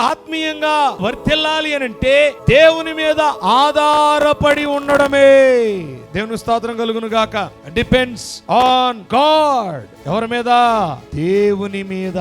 ఆత్మీయంగా వర్తిల్లాలి అని అంటే దేవుని మీద ఆధారపడి ఉండడమే. దేవుని స్తోత్రం కలుగును గాక. డిపెండ్స్ ఆన్ గాడ్ ఎవరి మీద? దేవుని మీద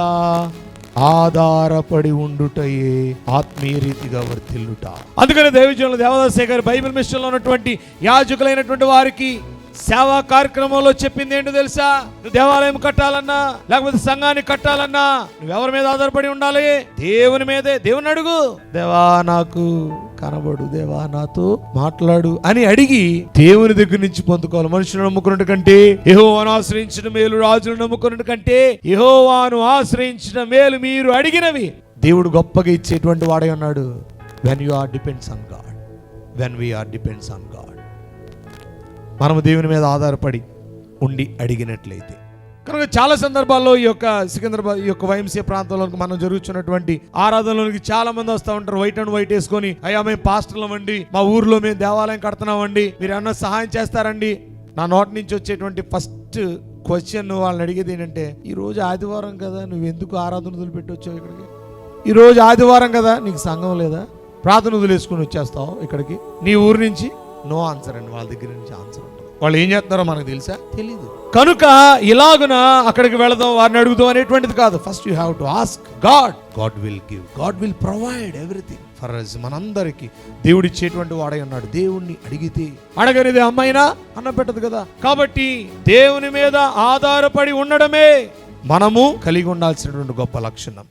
ఆధారపడి ఉండుటయే ఆత్మీయ రీతిగా వర్తిల్లుట. అందుకని దేవజనులు దేవదాసే గారి బైబిల్ మిషన్లో ఉన్నటువంటి యాజకులైనటువంటి వారికి సేవా కార్యక్రమంలో చెప్పింది ఏంటో తెలుసా? నువ్వు దేవాలయం కట్టాలన్నా లేకపోతే సంఘాన్ని కట్టాలన్నా నువ్వు ఎవరి మీద ఆధారపడి ఉండాలి? దేవుని మీదే. దేవుని అడుగు. దేవా నాకు కనబడు. దేవా నాతో మాట్లాడు అని అడిగి దేవుని దగ్గర నుంచి పొందుకోవాలి. మనుషులు నమ్ముకున్నట్టు కంటే యహోవాను ఆశ్రయించిన మేలు రాజును నమ్ముకున్నట్టు కంటే యహోవాను ఆశ్రయించిన మేలు మీరు అడిగినవి. దేవుడు గొప్పగా ఇచ్చేటువంటి వాడే ఉన్నాడు. When you are depends on God when we are depends on God మనము దేవుని మీద ఆధారపడి ఉండి అడిగినట్లయితే. కనుక చాలా సందర్భాల్లో ఈ యొక్క సికింద్రాబాద్ ఈ యొక్క వైఎంసీ ప్రాంతంలో మనం జరుగుతున్నటువంటి ఆరాధనలోనికి చాలా మంది వస్తూ ఉంటారు. వైట్ అండ్ వైట్ వేసుకొని అయ్యా మేము పాస్టర్లం అండి. మా ఊర్లో మేము దేవాలయం కడుతున్నామండి మీరు ఏమన్నా సహాయం చేస్తారండి? నా నోటి నుంచి వచ్చేటువంటి ఫస్ట్ క్వశ్చన్ వాళ్ళని అడిగేది ఏంటంటే ఈ రోజు ఆదివారం కదా నువ్వు ఎందుకు ఆరాధన వదిలిపెట్టి వచ్చావు ఇక్కడికి? ఈ రోజు ఆదివారం కదా నీకు సంఘం లేదా? ప్రార్థన వదిలేసుకుని వచ్చేస్తావు ఇక్కడికి. నీ ఊరు నుంచి నో ఆన్సర్ అండి వాళ్ళ దగ్గర నుంచి ఆన్సర్ ఉంటుంది. వాళ్ళు ఏం చేస్తున్నారో మనకు తెలుసా? తెలీదు. కనుక ఇలాగున అక్కడికి వెళదాం వారిని అడుగుదాం అనేటువంటిది కాదు. First you have to ask God God will give God will provide everything for us మనందరికి దేవుడు ఇచ్చేటువంటి వాడై ఉన్నాడు. దేవుణ్ణి అడిగితే అడగనిది అమ్మైనా అన్నం పెట్టదు కదా. కాబట్టి దేవుని మీద ఆధారపడి ఉండడమే మనము కలిగి ఉండాల్సినటువంటి గొప్ప లక్షణం.